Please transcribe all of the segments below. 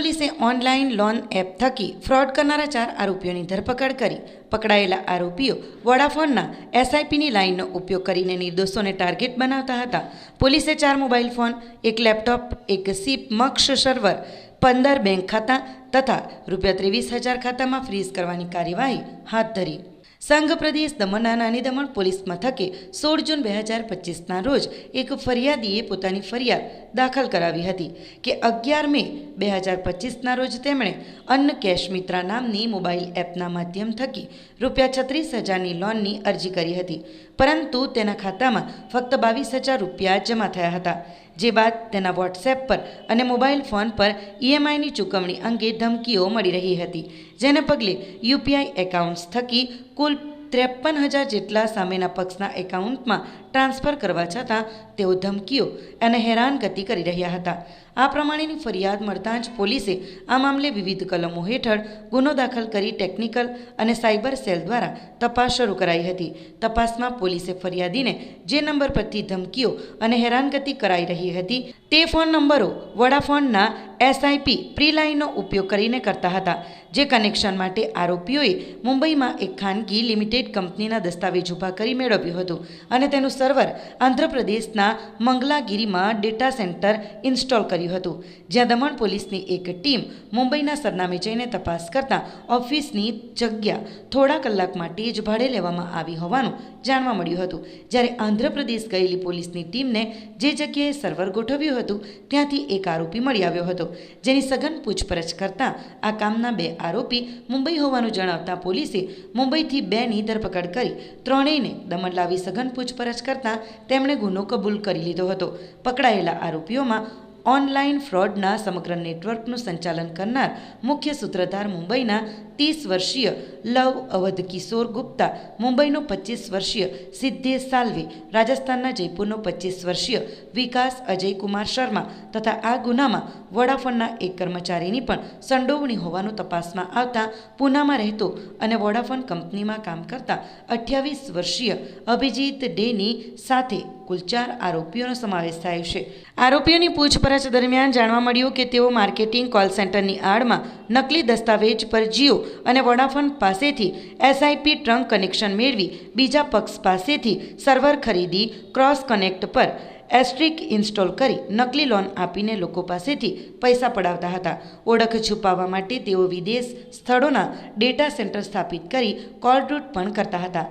પોલીસે online loan app થકી fraud કરનારા ચાર આરોપીઓની ધરપકડ કરી. પકડાયેલા આરોપીઓ વોડાફોનના એસઆઈપીની લાઇનનો ઉપયોગ કરીને નિર્દોષોને ટાર્ગેટ બનાવતા હતા. પોલીસે ચાર મોબાઈલ ફોન, એક લેપટોપ, એક સીપ મક્ષ સર્વર, પંદર બેંક ખાતા તથા રૂપિયા ત્રેવીસ હજાર ખાતામાં ફ્રીઝ કરવાની કાર્યવાહી હાથ ધરી. સંઘ પ્રદેશ દમણના નાની દમણ પોલીસ મથકે સોળ જૂન બે હજાર પચીસના રોજ એક ફરિયાદીએ પોતાની ફરિયાદ દાખલ કરાવી હતી કે અગિયાર મે બે હજાર પચીસના રોજ તેમણે અન્ન કેશ મિત્રા નામની મોબાઈલ એપના માધ્યમ થકી રૂપિયા છત્રીસ હજારની લોનની અરજી કરી હતી. પરંતુ તેના ખાતામાં ફક્ત બાવીસ હજાર રૂપિયા જમા થયા હતા. જે બાદ તેના વોટ્સએપ પર અને મોબાઈલ ફોન પર ઈએમઆઈની ચૂકવણી અંગે ધમકીઓ મળી રહી હતી. જેને પગલે યુપીઆઈ એકાઉન્ટ્સ થકી કુલ ત્રેપન હજાર જેટલા સામેના પક્ષના એકાઉન્ટમાં ટ્રાન્સફર કરવા છતાં તેઓ ધમકીઓ અને હેરાનગતિ કરી રહ્યા હતા. આ પ્રમાણેની ફરિયાદ મળતાં જ પોલીસે આ મામલે વિવિધ કલમો હેઠળ ગુનો દાખલ કરી ટેકનિકલ અને સાયબર સેલ દ્વારા તપાસ શરૂ કરાઈ હતી. તપાસમાં પોલીસે ફરિયાદીને જે નંબર પરથી ધમકીઓ અને હેરાનગતિ કરાઈ રહી હતી તે ફોન નંબરો વોડાફોનના એસઆઈપી પ્રી લાઇનનો ઉપયોગ કરીને કરતા હતા. જે કનેક્શન માટે આરોપીઓએ મુંબઈમાં એક ખાનગી લિમિટેડ કંપનીના દસ્તાવેજ ઊભા કરી મેળવ્યું હતું અને તેનું સર્વર આંધ્રપ્રદેશના મંગલાગીરીમાં ડેટા સેન્ટર ઇન્સ્ટોલ કર્યું હતું. જ્યાં દમણ પોલીસની એક ટીમ મુંબઈના સરનામે જઈને તપાસ કરતાં ઓફિસની જગ્યા થોડા કલાક માટે જ ભાડે લેવામાં આવી હોવાનું જાણવા મળ્યું હતું. જ્યારે આંધ્રપ્રદેશ ગયેલી પોલીસની ટીમને જે જગ્યાએ સર્વર ગોઠવ્યું હતું, ત્યાંથી એક આરોપી મળી આવ્યો હતો. જેની સઘન પૂછપરછ કરતાં આ કામના બે આરોપી મુંબઈ હોવાનું જણાવતા પોલીસે મુંબઈથી બેની ધરપકડ કરી ત્રણેયને દમણ લાવી સઘન પૂછપરછ કરતાં તેમણે ગુનો કબૂલ કરી લીધો હતો. પકડાયેલા આરોપીઓમાં ઓનલાઈન ફ્રોડના સમગ્ર નેટવર્કનું સંચાલન કરનાર મુખ્ય સૂત્રધાર મુંબઈના ત્રીસ વર્ષીય લવ અવધ કિશોર ગુપ્તા, મુંબઈનો પચીસ વર્ષીય સિદ્ધેશ સાલ્વે, રાજસ્થાનના જયપુરનો પચીસ વર્ષીય વિકાસ અજયકુમાર શર્મા તથા આ ગુનામાં વોડાફોનના એક કર્મચારીની પણ સંડોવણી હોવાનું તપાસમાં આવતા પૂનામાં રહેતો અને વોડાફોન કંપનીમાં કામ કરતા અઠ્યાવીસ વર્ષીય અભિજીત ડેની સાથે કુલ ચાર આરોપીઓનો સમાવેશ થાય છે. આરોપીઓની પૂછપરછ દરમિયાન જાણવા મળ્યું કે તેઓ માર્કેટિંગ કોલ સેન્ટરની આડમાં નકલી દસ્તાવેજ પર જીઓ અને વોડાફોન પાસેથી એસઆઈપી ટ્રંક કનેક્શન મેળવી બીજા પક્ષ પાસેથી સર્વર ખરીદી ક્રોસ કનેક્ટ પર એસ્ટ્રિક ઇન્સ્ટોલ કરી નકલી લોન આપીને લોકો પાસેથી પૈસા પડાવતા હતા. ઓળખ છુપાવવા માટે તેઓ વિદેશ સ્થળોના ડેટા સેન્ટર સ્થાપિત કરી કોલ રૂટ પણ કરતા હતા.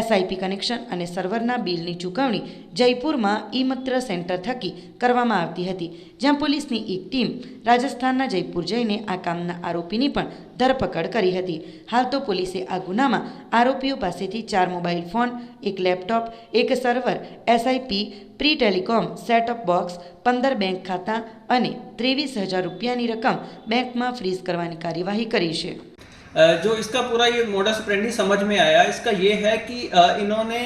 એસઆઈપી કનેક્શન અને સર્વરના બિલની ચૂકવણી જયપુરમાં ઈમત્ર સેન્ટર થકી કરવામાં આવતી હતી, જ્યાં પોલીસની એક ટીમ રાજસ્થાનના જયપુર જઈને આ કામના આરોપીની પણ ધરપકડ કરી હતી. હાલ તો પોલીસે આ ગુનામાં આરોપીઓ પાસેથી ચાર મોબાઈલ ફોન, એક લેપટોપ, એક server S I P pre telecom setup box પંદર બેંક ખાતા અને ત્રેવીસ હજાર રૂપિયાની રકમ બેંકમાં ફ્રીઝ કરવાની કાર્યવાહી કરી છે. जो इसका पूरा ये मोडस ऑपरेंडी समझ में आया, इसका ये है कि इन्होंने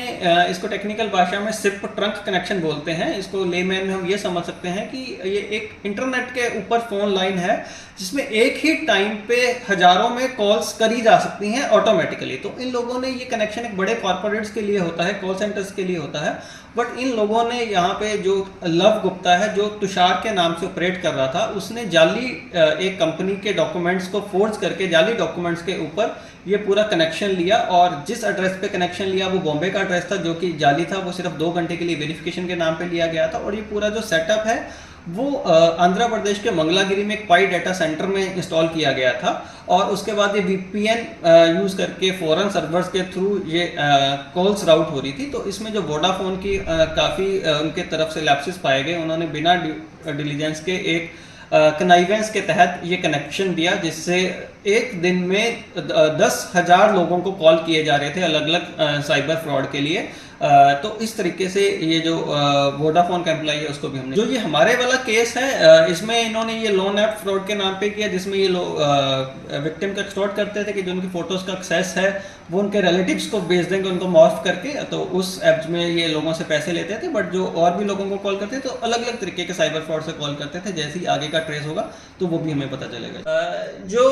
इसको टेक्निकल भाषा में सिप ट्रंक कनेक्शन बोलते हैं। इसको लेमैन में हम ये समझ सकते हैं कि ये एक इंटरनेट के ऊपर फ़ोन लाइन है, जिसमें एक ही टाइम पे हज़ारों में कॉल्स करी जा सकती हैं ऑटोमेटिकली तो इन लोगों ने ये कनेक्शन एक बड़े कॉरपोरेट्स के लिए होता है कॉल सेंटर्स के लिए होता है। बट इन लोगों ने यहाँ पे जो लव गुप्ता है, जो तुषार के नाम से ऑपरेट कर रहा था, उसने जाली एक कंपनी के डॉक्यूमेंट्स को फोर्स करके, जाली डॉक्यूमेंट्स के ऊपर ये पूरा कनेक्शन लिया और जिस एड्रेस पे कनेक्शन लिया, वो बॉम्बे का एड्रेस था जो कि जाली था, वो सिर्फ़ दो घंटे के लिए वेरिफिकेशन के नाम पे लिया गया था और ये पूरा जो सेटअप है, वो आंध्र प्रदेश के मंगलागिरी में एक पाई डाटा सेंटर में इंस्टॉल किया गया था और उसके बाद ये वीपीएन यूज़ करके फॉरेन सर्वर्स के थ्रू ये कॉल्स राउट हो रही थी। तो इसमें जो वोडाफोन की काफ़ी उनके तरफ़ से लैप्सेस पाए गए, उन्होंने बिना डिलीजेंस के एक कनाइवेंस के तहत ये कनेक्शन दिया जिससे एक दिन में द- दस हजार लोगों को कॉल किए जा रहे थे अलग अलग साइबर फ्रॉड के लिए अ, तो इस तरीके से ये जो वोडाफोन का एम्प्लॉई है, उसको भी हमने जो ये हमारे वाला केस है इसमें इन्होंने ये लोन ऐप फ्रॉड के नाम पे किया, जिसमें ये लोग विक्टिम का एक्सटॉर्ट करते थे कि जो उनकी फ़ोटोज़ का एक्सेस है, वो उनके रिलेटिव्स को भेज देंगे, उनको मॉफ करके तो उस ऐप में ये लोगों से पैसे लेते थे बट जो और भी लोगों को कॉल करते थे तो अलग अलग तरीके के साइबर फ्रॉड से कॉल करते थे, जैसे ही आगे का ट्रेस होगा तो वो भी हमें पता चलेगा। जो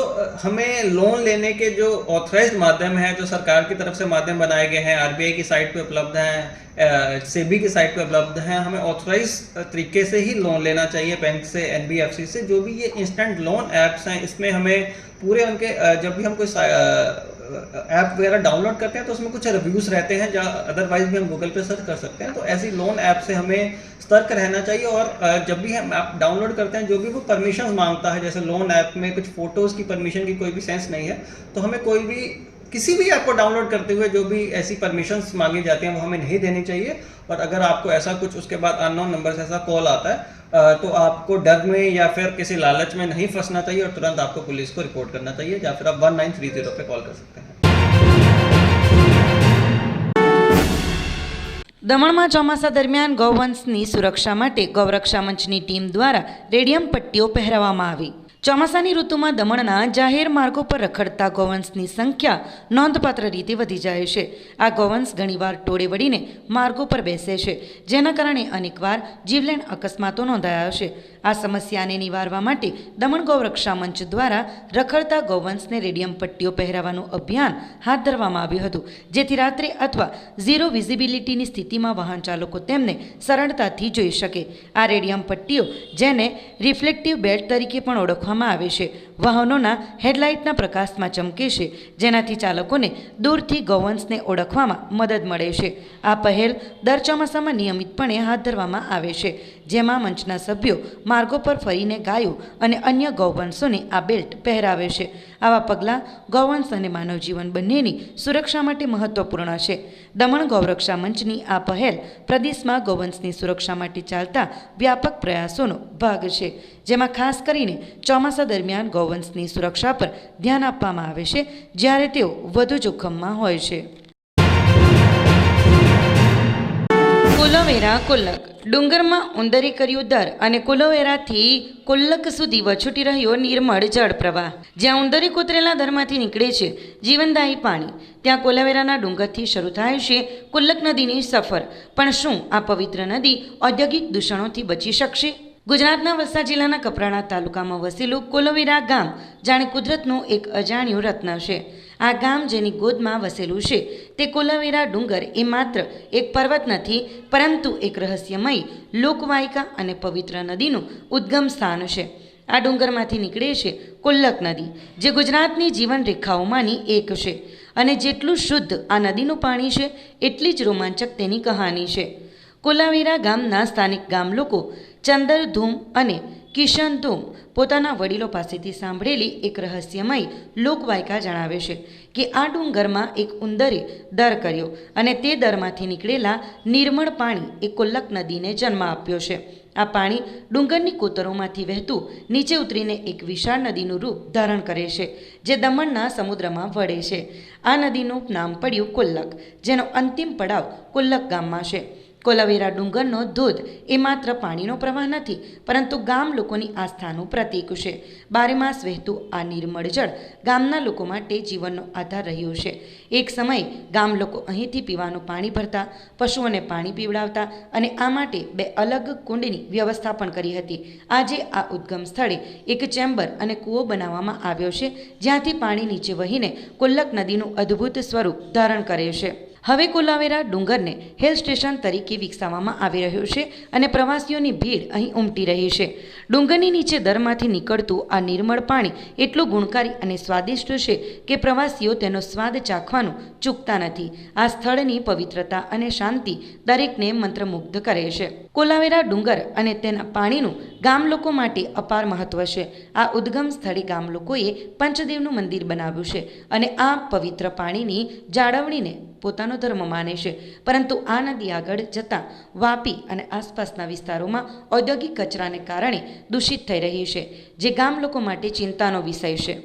हमें लोन लेने के जो ऑथराइज माध्यम है, जो सरकार की तरफ़ से माध्यम बनाए गए हैं आरबीआई की साइट पे उपलब्ध उपलब्ध हैं सेबी की साइट पे उपलब्ध हैं। हमें ऑथराइज तरीके से ही लोन लेना चाहिए बैंक से एनबीएफसी से। जो भी ये इंस्टेंट लोन ऐप्स हैं, इसमें हमें पूरे उनके जब भी हम कोई ऐप वगैरह डाउनलोड करते हैं तो उसमें कुछ रिव्यूज़ रहते हैं, जहाँ अदरवाइज़ भी हम गूगल पे सर्च कर सकते हैं। तो ऐसी लोन ऐप से हमें सतर्क रहना चाहिए और जब भी हम ऐप डाउनलोड करते हैं, जो भी वो परमिशन माँगता है, जैसे लोन ऐप में कुछ फ़ोटोज़ की परमिशन की कोई भी सेंस नहीं है तो हमें कोई भी किसी भी ऐप को डाउनलोड करते हुए जो भी ऐसी परमिशंस मांगी जाती हैं वो हमें नहीं देनी चाहिए और अगर आपको ऐसा कुछ उसके बाद अननोन नंबर से ऐसा कॉल आता है अ, तो आपको डर में या फिर किसी लालच में नहीं फंसना चाहिए और तुरंत आपको पुलिस को रिपोर्ट करना चाहिए या फिर आप वन नाइन थ्री जीरो पे कॉल कर सकते हैं દમણમાં ચોમાસા દરમિયાન ગૌવંશની સુરક્ષા માટે ગૌરક્ષા મંચની ટીમ દ્વારા રેડિયમ પટ્ટીઓ પહેરાવવામાં આવી ચોમાસાની ઋતુમાં દમણના જાહેર માર્ગો પર રખડતા ગૌવંશની સંખ્યા નોંધપાત્ર રીતે વધી જાય છે. આ ગૌવંશ ઘણીવાર ટોળે વળીને માર્ગો પર બેસે છે, જેના કારણે અનેકવાર જીવલેણ અકસ્માતો નોંધાયા છે. આ સમસ્યાને નિવારવા માટે દમણ ગૌરક્ષા મંચ દ્વારા રખડતા ગૌવંશને રેડિયમ પટ્ટીઓ પહેરાવવાનું અભિયાન હાથ ધરવામાં આવ્યું હતું, જેથી રાત્રે અથવા ઝીરો વિઝિબિલિટીની સ્થિતિમાં વાહન ચાલકો તેમને સરળતાથી જોઈ શકે. આ રેડિયમ પટ્ટીઓ જેને રિફ્લેક્ટિવ બેલ્ટ તરીકે પણ ઓળખવામાં આવે છે. વાહનોના હેડલાઇટના પ્રકાશમાં ચમકે છે, જેનાથી ચાલકોને દૂરથી ગૌવંશને ઓળખવામાં મદદ મળે છે. આ પહેલ દર ચોમાસામાં નિયમિતપણે હાથ ધરવામાં આવે છે, જેમાં મંચના સભ્યો માર્ગો પર ફરીને ગાયો અને અન્ય ગૌવંશોને આ બેલ્ટ પહેરાવે છે. આવા પગલાં ગૌવંશ અને માનવ જીવન બંનેની સુરક્ષા માટે મહત્વપૂર્ણ છે. દમણ ગૌરક્ષા મંચની આ પહેલ પ્રદેશમાં ગૌવંશની સુરક્ષા માટે ચાલતા વ્યાપક પ્રયાસોનો ભાગ છે, જેમાં ખાસ કરીને ચોમાસા દરમિયાન ગૌવંશની સુરક્ષા પર ધ્યાન આપવામાં આવે છે, જ્યારે તેઓ વધુ જોખમમાં હોય છે. કુલવેરા કુલ્લક ડુંગરમાં ઉંદરે કર્યું દર અને કુલવેરાથી કુલ્લક સુધી વછૂટી રહ્યો નિર્મળ જળ પ્રવાહ. જ્યાં ઉંદરે કોતરેલા દરમાંથી નીકળે છે જીવનદાયી પાણી. ત્યાં કોલાવેરાના ડુંગરથી શરૂ થાય છે કુલ્લક નદીની સફર. પણ શું આ પવિત્ર નદી ઔદ્યોગિક દૂષણોથી બચી શકશે? ગુજરાતના વલસાડ જિલ્લાના કપરાણા તાલુકામાં વસેલું કોલોવેરા ગામ જાણે કુદરતનું એક અજાણ્યું રત્ન છે. આ ગામ જેની ગોદમાં વસેલું છે તે કોલવીરા ડુંગર એ માત્ર એક પર્વત નથી, પરંતુ એક રહસ્યમય લોકવાયકા અને પવિત્ર નદીનું ઉદ્ગમ સ્થાન છે. આ ડુંગરમાંથી નીકળે છે કોલ્લક નદી, જે ગુજરાતની જીવન રેખાઓમાંની એક છે અને જેટલું શુદ્ધ આ નદીનું પાણી છે, એટલી જ રોમાંચક તેની કહાની છે. કોલાવેરા ગામના સ્થાનિક ગામ લોકો ચંદરધૂમ અને કિશન ધૂમ પોતાના વડીલો પાસેથી સાંભળેલી એક રહસ્યમય લોકવાયકા જણાવે છે કે આ ડુંગરમાં એક ઉંદરે દર કર્યો અને તે દરમાંથી નીકળેલા નિર્મળ પાણી એ કોલ્લક નદીને જન્મ આપ્યો છે. આ પાણી ડુંગરની કોતરોમાંથી વહેતું નીચે ઉતરીને એક વિશાળ નદીનું રૂપ ધારણ કરે છે, જે દમણના સમુદ્રમાં વળે છે. આ નદીનું નામ પડ્યું કોલ્લક, જેનો અંતિમ પડાવ કોલ્લક ગામમાં છે. કોલાવેરા ડુંગરનો ધોધ એ માત્ર પાણીનો પ્રવાહ નથી, પરંતુ ગામ લોકોની આસ્થાનું પ્રતીક છે. બારેમાસ વહેતું આ નિર્મળ જળ ગામના લોકો માટે જીવનનો આધાર રહ્યો છે. એક સમયે ગામ લોકો અહીંથી પીવાનું પાણી ભરતા, પશુઓને પાણી પીવડાવતા અને આ માટે બે અલગ કુંડની વ્યવસ્થા પણ કરી હતી. આજે આ ઉદ્ગમ સ્થળે એક ચેમ્બર અને કૂવો બનાવવામાં આવ્યો છે, જ્યાંથી પાણી નીચે વહીને કોલ્લક નદીનું અદ્ભુત સ્વરૂપ ધારણ કરે છે. હવે કોલાવેરા ડુંગરને હિલ સ્ટેશન તરીકે વિકસાવવામાં આવી રહ્યું છે અને પ્રવાસીઓની ભીડ અહીં ઉમટી રહી છે. ડુંગરની નીચે દરમાંથી નીકળતું આ નિર્મળ પાણી એટલું ગુણકારી અને સ્વાદિષ્ટ છે કે પ્રવાસીઓ તેનો સ્વાદ ચાખવાનું ચૂકતા નથી. આ સ્થળની પવિત્રતા અને શાંતિ દરેકને મંત્રમુગ્ધ કરે છે. કોલાવેરા ડુંગર અને તેના પાણીનું ગામ લોકો માટે અપાર મહત્વ છે. આ ઉદ્ગમ સ્થળે ગામ લોકોએ પંચદેવનું મંદિર બનાવ્યું છે અને આ પવિત્ર પાણીની જાળવણીને પોતાનો ધર્મ માને છે. પરંતુ આ નદી આગળ જતાં વાપી અને આસપાસના વિસ્તારોમાં ઔદ્યોગિક કચરાને કારણે દૂષિત થઈ રહી છે, જે ગામ લોકો માટે ચિંતાનો વિષય છે.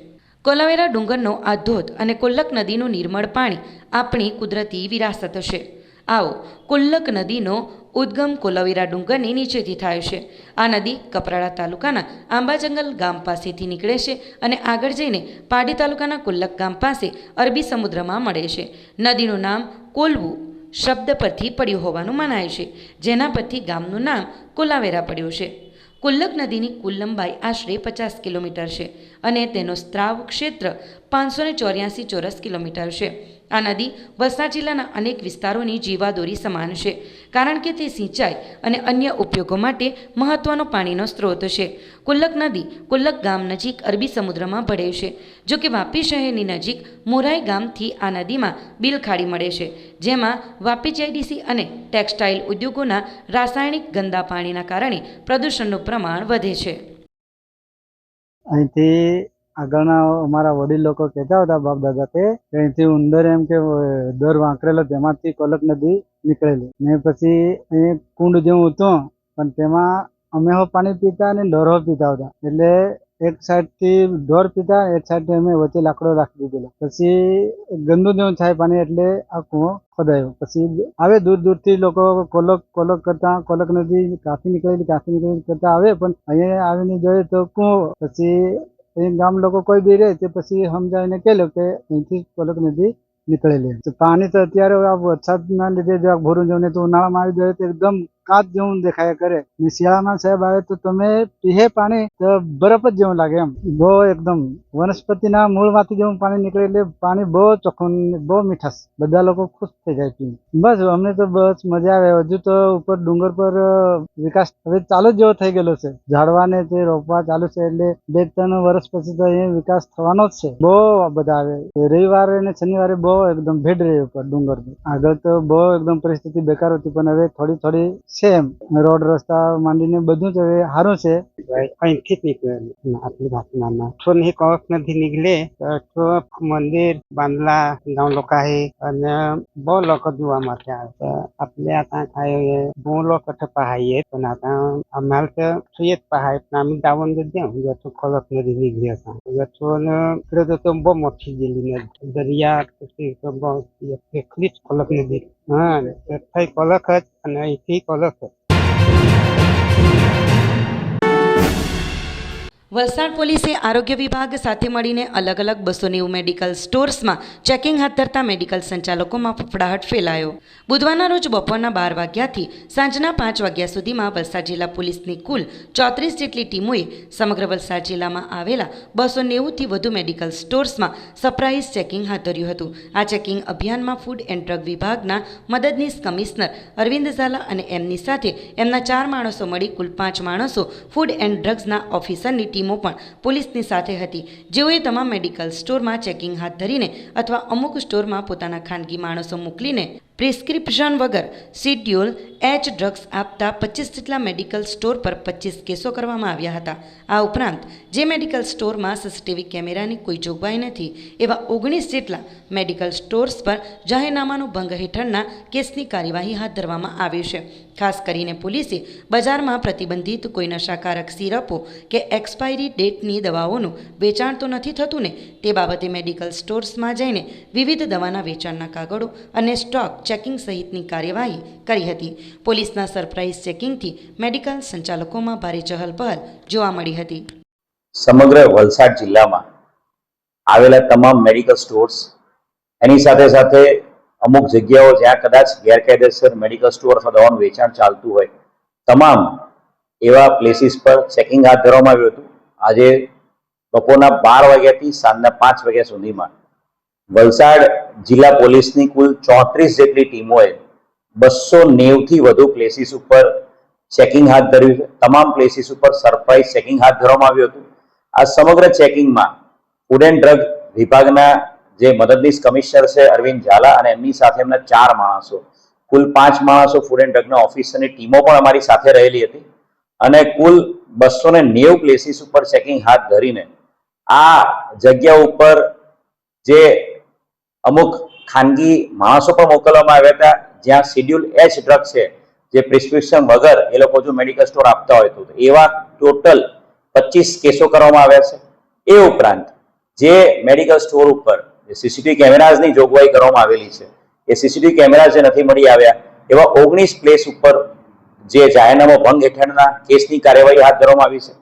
કોલાવેરા ડુંગરનો આ ધોધ અને કોલ્લક નદીનું નિર્મળ પાણી આપણી કુદરતી વિરાસત છે. આવો, કુલ્લક નદીનો ઉદ્ગમ કોલવીરા ડુંગરની નીચેથી થાય છે. આ નદી કપરાડા તાલુકાના આંબાજંગલ ગામ પાસેથી નીકળે છે અને આગળ જઈને પાડી તાલુકાના કુલ્લક ગામ પાસે અરબી સમુદ્રમાં મળે છે. નદીનું નામ કોલવું શબ્દ પરથી પડ્યું હોવાનું મનાય છે, જેના પરથી ગામનું નામ કોલાવેરા પડ્યું છે. કુલ્લક નદીની કુલ લંબાઈ આશરે પચાસ કિલોમીટર છે અને તેનો સ્ત્રાવ ક્ષેત્ર પાંચસો ચોર્યાસી ચોરસ કિલોમીટર છે. આ નદી વલસાડ જિલ્લાના અનેક વિસ્તારોની જીવાદોરી સમાન છે, કારણ કે તે સિંચાઈ અને અન્ય ઉપયોગો માટે મહત્વનો પાણીનો સ્ત્રોત છે. કુલ્લક નદી કુલ્લક ગામ નજીક અરબી સમુદ્રમાં ભળે છે, જો કે વાપી શહેરની નજીક મોરાઈ ગામથી આ નદીમાં બિલખાડી મળે છે, જેમાં વાપી જેડીસી અને ટેક્સટાઇલ ઉદ્યોગોના રાસાયણિક ગંદા પાણીના કારણે પ્રદૂષણનું પ્રમાણ વધે છે. આગળના અમારા વડીલ લોકો કહેતા હતા, બાપ દાદા કે અહીંથી ઉંદર એમ કે દર વાંકરેલો તેમાંથી કોલક નદી નીકળેલી. ને પછી અહીં કુંડ જેવું હતું, પણ તેમાં અમે હો પાણી પીતા અને ડોરો પીતા હતા. એટલે એક સાઈડથી ઢોર પીતા, એક સાઈડથી અમે વચ્ચે લાકડો રાખી દીધેલો. પછી ગંદુ જેવું થાય પાણી એટલે આ કૂવો ખોદાયો. પછી આવે દૂર દૂરથી લોકો કોલક કોલક કરતા, કોલક નદી કાંથી નીકળેલી કાફી નીકળેલી કરતા આવે, પણ અહીંયા આવીને જોઈએ તો કૂવો. પછી અહીં ગામ લોકો કોઈ બી રહે તે પછી સમજાવીને કહેલો કે અહીંથી પલક નદી નીકળેલી પાણી તો અત્યારે આ વરસાદના લીધે જરાક ભોરું જવું તો ઉનાળામાં આવી જાય તો એકદમ કાચ જેવું દેખાયા કરે. ને શિયાળામાં સાહેબ આવે તો તમે પીહે પાણી તો બરફ જ જેવું લાગે એમ. બહુ એકદમ વનસ્પતિના મૂળમાંથી જેવું પાણી નીકળે એટલે પાણી બહુ ચોખ્ખું બહુ મીઠાશ. બધા લોકો ખુશ થઈ જાય પીને. બસ, અમને તો બસ મજા આવે. હજુ તો ઉપર ડુંગર પર વિકાસ હવે ચાલુ જ જેવો થઈ ગયેલો છે. ઝાડવા ને તે રોપવા ચાલુ છે એટલે બે ત્રણ વર્ષ પછી તો અહીંયા વિકાસ થવાનો જ છે. બહુ બધા આવે. રવિવારે અને શનિવારે બહુ એકદમ ભેડ રહે ઉપર ડુંગર આગળ તો બહુ એકદમ પરિસ્થિતિ બેકાર હતી, પણ હવે થોડી થોડી છે એમ રોડ રસ્તા માંડીને બધું જ હવે સારું છે અહીંથી જ નીકળેલું આટલી ભાષાના અઠો નહીં કવક નથી નીકળે તો અઠો મંદિર બાંધલા ગામ લોકો आहे અને બહુ લોકો જોવા માટે આવે તો आपले आता काय दोन लोक कुठं पाहायेत पण आता आम्हाला तर येत पाहाय पण आम्ही जाऊन देऊ याचं खळक नदी निघली असा याचं इकडे तर तो बो मोठी गेली नदी दर्या तशी तो बो एकलीच खळक नदी हा तर થઈ કલક જ અને અહીંથી કલક વલસાડ પોલીસે આરોગ્ય વિભાગ સાથે મળીને અલગ અલગ બસો નેવું મેડિકલ સ્ટોર્સમાં ચેકિંગ હાથ ધરતા મેડિકલ સંચાલકોમાં ફફડાહટ ફેલાયો. બુધવારના રોજ બપોરના બાર વાગ્યાથી સાંજના પાંચ વાગ્યા સુધીમાં વલસાડ જિલ્લા પોલીસની કુલ ચોત્રીસ જેટલી ટીમોએ સમગ્ર વલસાડ જિલ્લામાં આવેલા બસો નેવુંથી વધુ મેડિકલ સ્ટોર્સમાં સરપ્રાઇઝ ચેકિંગ હાથ ધર્યું હતું. આ ચેકિંગ અભિયાનમાં ફૂડ એન્ડ ડ્રગ વિભાગના મદદનીશ કમિશનર અરવિંદ ઝાલા અને એમની સાથે એમના ચાર માણસો મળી કુલ પાંચ માણસો ફૂડ એન્ડ ડ્રગ્સના ઓફિસરની ટીમો પણ પોલીસની સાથે હતી. જેઓએ તમામ મેડિકલ સ્ટોરમાં ચેકિંગ હાથ ધરીને અથવા અમુક સ્ટોરમાં પોતાના ખાનગી માણસો મોકલીને પ્રિસ્ક્રિપ્શન વગર શિડ્યુલ એચ ડ્રગ્સ આપતા પચીસ જેટલા મેડિકલ સ્ટોર પર પચીસ કેસો કરવામાં આવ્યા હતા. આ ઉપરાંત, જે મેડિકલ સ્ટોરમાં સીસીટીવી કેમેરાની કોઈ જોગવાઈ નથી, એવા ઓગણીસ જેટલા મેડિકલ સ્ટોર્સ પર જાહેરનામાનું ભંગ હેઠળના કેસની કાર્યવાહી હાથ ધરવામાં આવી છે. ખાસ કરીને પોલીસે બજારમાં પ્રતિબંધિત કોઈ નશાકારક સિરપો કે એક્સપાયરી ડેટની દવાઓનું વેચાણ તો નથી થતું ને, તે બાબતે મેડિકલ સ્ટોર્સમાં જઈને વિવિધ દવાના વેચાણના કાગળો અને સ્ટોક ચેકિંગ સહિતની કાર્યવાહી કરી હતી. પોલીસના સરપ્રાઇઝ ચેકિંગથી મેડિકલ સંચાલકોમાં ભારે ચહલપહલ જોવા મળી હતી. સમગ્ર વલસાડ જિલ્લામાં આવેલા તમામ મેડિકલ સ્ટોર્સ એની સાથે સાથે અમુક જગ્યાઓ જ્યાં કદાચ ગેરકાયદેસર મેડિકલ સ્ટોર અથવા દવાનું વેચાણ ચાલતું હોય, તમામ એવા પ્લેસીસ પર ચેકિંગ હાથ ધરવામાં આવ્યું હતું. આજે બપોરના બાર વાગ્યાથી સાંજના પાંચ વાગ્યા સુધીમાં વલસાડ જિલ્લા પોલીસની કુલ ચોત્રીસ જેટલી ટીમોએ બસો નેવથી વધુ પ્લેસીસ ઉપર ચેકિંગ હાથ ધર્યું છે. તમામ પ્લેસીસ ઉપર સરપ્રાઇઝ ચેકિંગ હાથ ધરવામાં આવ્યું હતું. આ સમગ્ર ચેકિંગમાં ફૂડ એન્ડ ડ્રગ વિભાગના જે મદદનીશ કમિશનર છે અરવિંદ ઝાલા અને એમની સાથે એમના ચાર માણસો. કુલ પાંચ માણસો ફૂડ એન્ડ ડ્રગના ઓફિસરની ટીમો પણ અમારી સાથે રહેલી હતી. અને કુલ બસો ને નેવું પ્લેસીસ ઉપર ચેકિંગ હાથ ધરીને આ જગ્યા ઉપર જે અમુક ખાનગી માણસો પણ મોકલવામાં આવ્યા હતા, જ્યાં શિડ્યુલ એચ ડ્રગ છે, જે પ્રિસ્ક્રિપ્શન વગર એ લોકો જો મેડિકલ સ્ટોર આપતા હોય તો. એવા ટોટલ પચીસ કેસો કરવામાં આવ્યા છે. એ ઉપરાંત જે મેડિકલ સ્ટોર ઉપર જે સીસીટીવી કેમેરાઝની જોગવાઈ કરવામાં આવેલી છે. એ સીસીટીવી કેમેરા જે નથી મળી આવ્યા, એવા ઓગણીસ પ્લેસ ઉપર જે જાહેરનામો ભંગ હેઠળના કેસની કાર્યવાહી હાથ ધરવામાં આવી છે.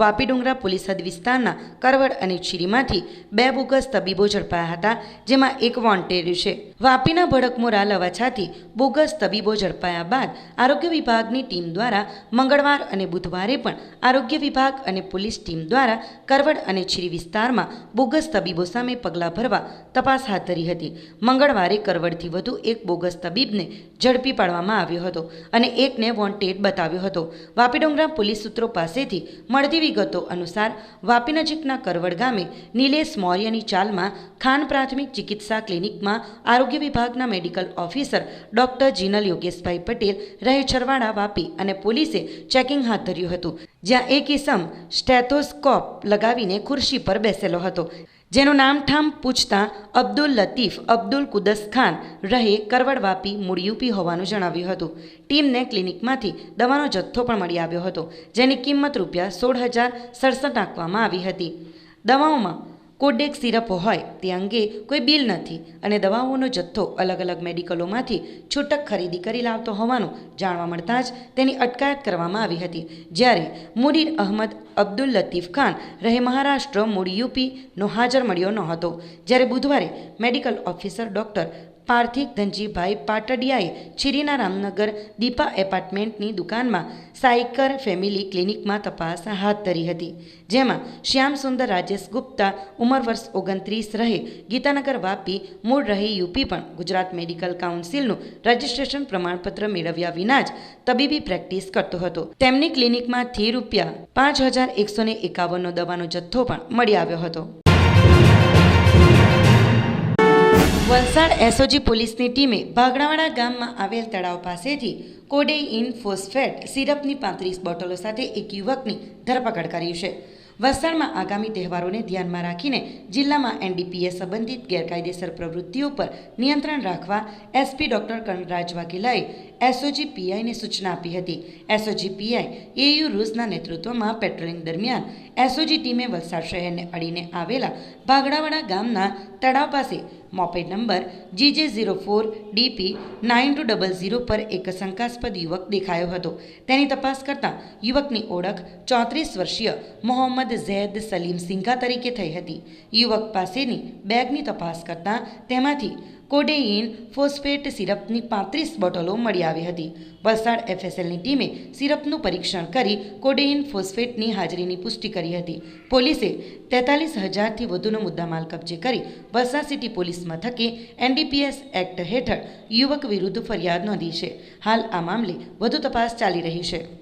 વાપી ડુંગરા પોલીસ હદ વિસ્તારના કરવડ અને ચીરીમાંથી બે બોગસ તબીબો ઝડપાયા હતા, જેમાં એક વોન્ટેડ છે. વાપીના ભડકમોરા લવાછાથી બોગસ તબીબો ઝડપાયા બાદ આરોગ્ય વિભાગની ટીમ દ્વારા મંગળવાર અને બુધવારે પણ આરોગ્ય વિભાગ અને પોલીસ ટીમ દ્વારા કરવડ અને ચીરી વિસ્તારમાં બોગસ તબીબો સામે પગલાં ભરવા તપાસ હાથ ધરી હતી. મંગળવારે કરવડથી વધુ એક બોગસ તબીબને ઝડપી પાડવામાં આવ્યો હતો અને એકને વોન્ટેડ બતાવ્યો હતો. વાપીડુંગરા પોલીસ સૂત્રો પાસેથી મળતી વિગતો અનુસાર, વાપી નજીકના કરવડ ગામે નિલેશ મૌર્યની ચાલમાં ખાન પ્રાથમિક ચિકિત્સા ક્લિનિકમાં આરોગ્ય વિભાગના medical officer doctor Jinal Yogeshbhai Patel રહે છરવાડા વાપી અને પોલીસે ચેકિંગ હાથ ધર્યું હતું, જ્યાં એક ઇસમ સ્ટેથોસ્કોપ લગાવીને ખુરશી પર બેસેલો હતો. જેનું નામઠામ પૂછતા અબ્દુલ લતીફ, અબ્દુલ કુદસ ખાન રહે કરવડ વાપી મૂળ યુપી હોવાનું જણાવ્યું હતું. ટીમને ક્લિનિકમાંથી દવાનો જથ્થો પણ મળી આવ્યો હતો, જેની કિંમત રૂપિયા સોળ હજાર સડસઠ નાખવામાં આવી હતી. દવાઓમાં કોડેક સિરપ હોય તે અંગે કોઈ બિલ નથી અને દવાઓનો જથ્થો અલગ અલગ મેડિકલોમાંથી છૂટક ખરીદી કરી લાવતો હોવાનું જાણવા મળતા જ તેની અટકાયત કરવામાં આવી હતી. જ્યારે મુરીર અહમદ અબ્દુલ લતીફ ખાન રહે મહારાષ્ટ્ર, મૂળ યુપીનો હાજર મળ્યો નહોતો. જ્યારે બુધવારે medical officer doctor Parthik Dhanjibhai પાટડિયાએ છીરીના રામનગર દીપા એપાર્ટમેન્ટની દુકાનમાં સાયકર ફેમિલી ક્લિનિકમાં તપાસ હાથ ધરી હતી, જેમાં શ્યામ સુંદર રાજેશ ગુપ્તા ઉંમર વર્ષ ઓગણત્રીસ રહે, ગીતાનગર વાપી મૂળ રહે યુપી પણ ગુજરાત મેડિકલ કાઉન્સિલનું રજિસ્ટ્રેશન પ્રમાણપત્ર મેળવ્યા વિના જ તબીબી પ્રેક્ટિસ કરતો હતો. તેમની ક્લિનિકમાંથી રૂપિયા પાંચ હજાર એકસો એકાવનનો દવાનો જથ્થો પણ મળી આવ્યો હતો. વલસાડ એસઓજી પોલીસની ટીમે ભાગડાવાડા ગામમાં આવેલ તળાવ પાસેથી કોડેઇન ફોસ્ફેટ સિરપની પાંત્રીસ બોટલો સાથે એક યુવકની ધરપકડ કરી છે. વલસાડમાં આગામી તહેવારોને ધ્યાનમાં રાખીને જિલ્લામાં એનડીપીએ સંબંધિત ગેરકાયદેસર પ્રવૃત્તિઓ પર નિયંત્રણ રાખવા એસપી ડોક્ટર કનરાજ વાઘેલાએ એસઓજી પીઆઈને સૂચના આપી હતી. એસઓજી પીઆઈ એયુ રૂસના નેતૃત્વમાં પેટ્રોલિંગ દરમિયાન એસઓજી ટીમે વલસાડ શહેરને અડીને આવેલા ભાગડાવાડા ગામના તળાવ પાસે moped number G J zero four D P nine two double zero પર એક શંકાસ્પદ યુવક દેખાયો હતો. તેની તપાસ કરતાં યુવકની ઓળખ ચોત્રીસ વર્ષીય મોહમ્મદ ઝૈદ સલીમ સિંઘા તરીકે થઈ હતી. યુવક પાસેની બેગની તપાસ કરતાં તેમાંથી કોડેઇન ફોસ્ફેટ સિરપની પાંત્રીસ બોટલો મળી આવી હતી. વલસાડ એફએસએલની ટીમે સિરપનું પરીક્ષણ કરી કોડેઇન ફોસ્ફેટની હાજરીની પુષ્ટિ કરી હતી. પોલીસે તેતાલીસ હજારથી વધુનો મુદ્દામાલ કબજે કરી વલસાડ સિટી પોલીસ મથકે N D P S act હેઠળ યુવક વિરુદ્ધ ફરિયાદ નોંધી છે. હાલ આ મામલે વધુ તપાસ ચાલી રહી છે.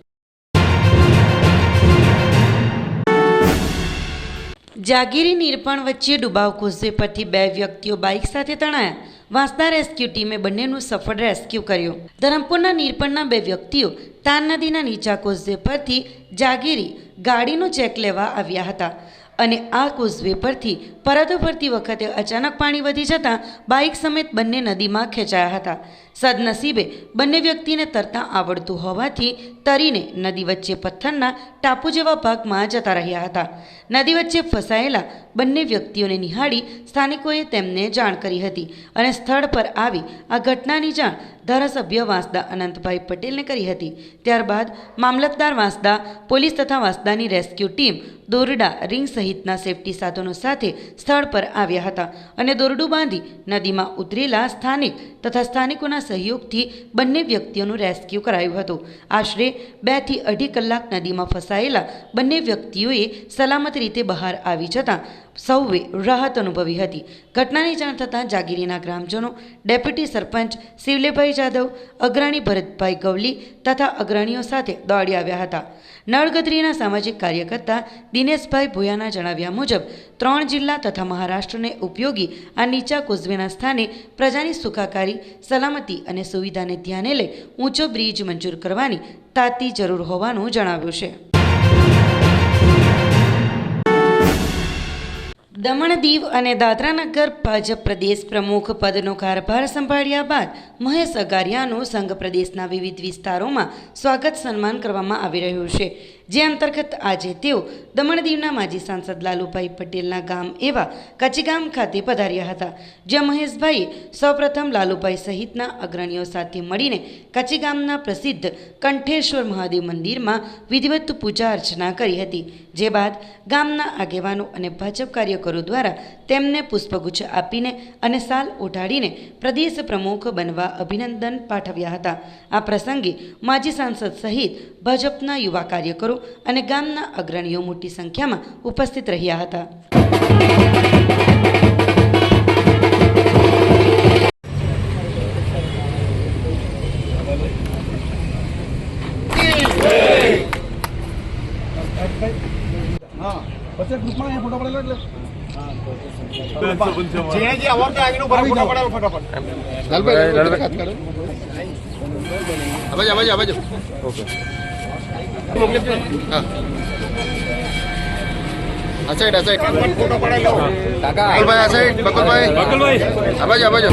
જાગીરી નિર્પણ વચ્ચે ડુબાવ કોઝવે પરથી બે વ્યક્તિઓ બાઇક સાથે તણાયા. વાંસદા રેસ્ક્યુ ટીમે બંનેનું સફળ રેસ્ક્યુ કર્યું. ધરમપુરના નિર્પણના બે વ્યક્તિઓ તાન નદીના નીચા કોઝવે પરથી જાગીરી ગાડીનો ચેક લેવા આવ્યા હતા અને આ કોઝવે પરથી પરત ફરતી વખતે અચાનક પાણી વધી જતાં બાઇક સમેત બંને નદીમાં ખેંચાયા હતા. સદનસીબે બંને વ્યક્તિને તરતા આવડતું હોવાથી તરીને નદી વચ્ચે પથ્થરના ટાપુ જેવા ભાગમાં જતા રહ્યા હતા. નદી વચ્ચે ફસાયેલા બંને વ્યક્તિઓને નિહાળી સ્થાનિકોએ તેમને જાણ કરી હતી અને સ્થળ પર આવી આ ઘટનાની જાણ ધારાસભ્ય વાંસદા અનંતભાઈ પટેલને કરી હતી. ત્યારબાદ મામલતદાર વાંસદા, પોલીસ તથા વાંસદાની રેસ્ક્યુ ટીમ દોરડા રિંગ સહિતના સેફટી સાધનો સાથે સ્થળ પર આવ્યા હતા અને દોરડું બાંધી નદીમાં ઉતરેલા સ્થાનિક તથા સ્થાનિકોના સહયોગથી બંને વ્યક્તિઓનું રેસ્ક્યુ કરાયું હતું. આશરે બેથી અઢી કલાક નદીમાં ફસાયેલા બંને વ્યક્તિઓએ સલામત રીતે બહાર આવી જતાં સૌએ રાહત અનુભવી હતી. ઘટનાની જાણ થતાં જાગીરીના ગ્રામજનો ડેપ્યુટી સરપંચ શિવલેભાઈ જાદવ અગ્રણી ભરતભાઈ ગવલી તથા અગ્રણીઓ સાથે દોડી આવ્યા હતા. નળગદરીના સામાજિક કાર્યકર્તા દિનેશભાઈ ભૂયાના જણાવ્યા મુજબ, ત્રણ જિલ્લા તથા મહારાષ્ટ્રને ઉપયોગી આ નીચા કોઝવેના સ્થાને પ્રજાની સુખાકારી, સલામતી અને સુવિધાને ધ્યાને લઈ ઊંચો બ્રિજ મંજૂર કરવાની તાતી જરૂર હોવાનું જણાવ્યું છે. દમણ દીવ અને દાદરાનગર ભાજપ પ્રદેશ પ્રમુખ પદનો કારભાર સંભાળ્યા બાદ મહેશ અગારિયાનું સંઘ પ્રદેશના વિવિધ વિસ્તારોમાં સ્વાગત સન્માન કરવામાં આવી રહ્યું છે. જે અંતર્ગત આજે તેઓ દમણ દીવના માજી સાંસદ લાલુભાઈ પટેલના ગામ એવા કચીગામ ખાતે પધાર્યા હતા, જ્યાં મહેશભાઈએ સૌપ્રથમ લાલુભાઈ સહિતના અગ્રણીઓ સાથે મળીને કચીગામના પ્રસિદ્ધ કંઠેશ્વર મહાદેવ મંદિરમાં વિધિવત પૂજા અર્ચના કરી હતી. જે બાદ ગામના આગેવાનો અને ભાજપ કાર્યકરો દ્વારા તેમને પુષ્પગુચ્છ આપીને અને સાલ ઓઢાડીને પ્રદેશ પ્રમુખ બનવા અભિનંદન પાઠવ્યા હતા. આ પ્રસંગે માજી સાંસદ સહિત ભાજપના યુવા કાર્યકરો અને ગામના અગ્રણીઓ મોટી સંખ્યામાં ઉપસ્થિત રહ્યા હતા. કાકા આ સાઈડ બકુલભાઈ. બકુલભાઈ. આ બાજુ આ બાજુ.